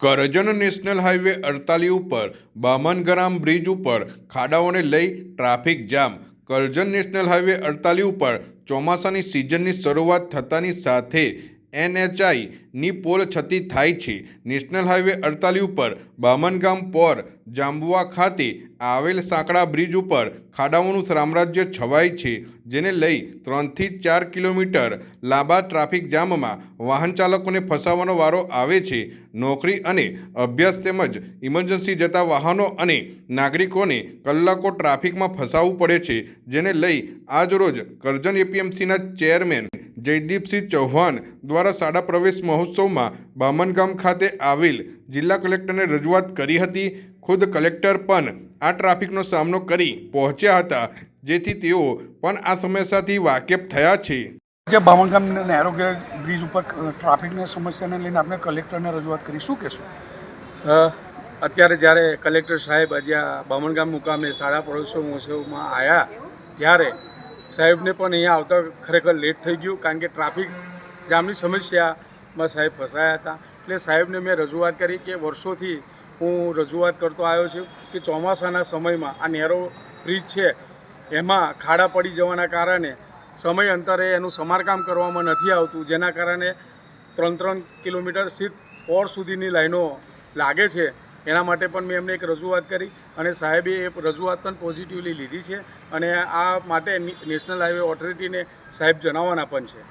Karjan national highway અડતાલી ઉપર બામનગરામ bridge ઉપર, ખાડાઓને લઈ traffic jam. Karjan national highway અડતાલી ઉપર ચોમાસાની સિઝનની શરૂઆત થતાની સાથે એનએચઆઈની પોલ છતી થાય છે. નેશનલ હાઈવે અડતાલી ઉપર બામનગામ પોર જાંબુવા ખાતે આવેલ સાંકડા બ્રિજ ઉપર ખાડાઓનું સામ્રાજ્ય છવાય છે, જેને લઈ ત્રણથી ચાર કિલોમીટર લાંબા ટ્રાફિક જામમાં વાહન ચાલકોને ફસાવાનો વારો આવે છે. નોકરી અને અભ્યાસ તેમજ ઇમરજન્સી જતા વાહનો અને નાગરિકોને કલાકો ટ્રાફિકમાં ફસાવવું પડે છે, જેને લઈ આજરોજ કરજણ એપીએમસીના ચેરમેન જયદીપસિંહ ચૌહાણ દ્વારા શાળા પ્રવેશ મહોત્સવમાં બામનગામ ખાતે આવેલ જિલ્લા કલેક્ટરને રજૂઆત કરી હતી. ખુદ કલેક્ટર પણ આ ટ્રાફિકનો સામનો કરી પહોંચ્યા હતા જેથી તેઓ પણ આ સમસ્યાથી વાકેફ થયા છે. જે બામણગામ નેરો બ્રિજ ઉપર ટ્રાફિકની સમસ્યાને લઈને આપણે કલેક્ટરને રજૂઆત કરી. શું કહેશું? અત્યારે જ્યારે કલેક્ટર સાહેબ આજે આ બામણગામ મુકામે શાળા પ્રવેશો મહોત્સવમાં આવ્યા ત્યારે સાહેબને પણ અહીંયા આવતા ખરેખર લેટ થઈ ગયું કારણ કે ટ્રાફિક જામની સમસ્યામાં સાહેબ ફસાયા હતા. એટલે સાહેબને મેં રજૂઆત કરી કે વર્ષોથી હું રજૂઆત કરતો આવ્યો છું કે ચોમાસાના સમયમાં આ નેરો બ્રિજ છે, એમાં ખાડા પડી જવાના કારણે સમય અંતરે એનું સમારકામ કરવામાં નથી આવતું, જેના કારણે ત્રણ ત્રણ કિલોમીટર સીટ પોર સુધીની લાઈનો લાગે છે. એના માટે પણ મેં એમને એક રજૂઆત કરી અને સાહેબે એ રજૂઆત પણ પોઝિટિવલી લીધી છે અને આ માટે નેશનલ હાઈવે ઓથોરિટીને સાહેબ જણાવવાના પણ છે.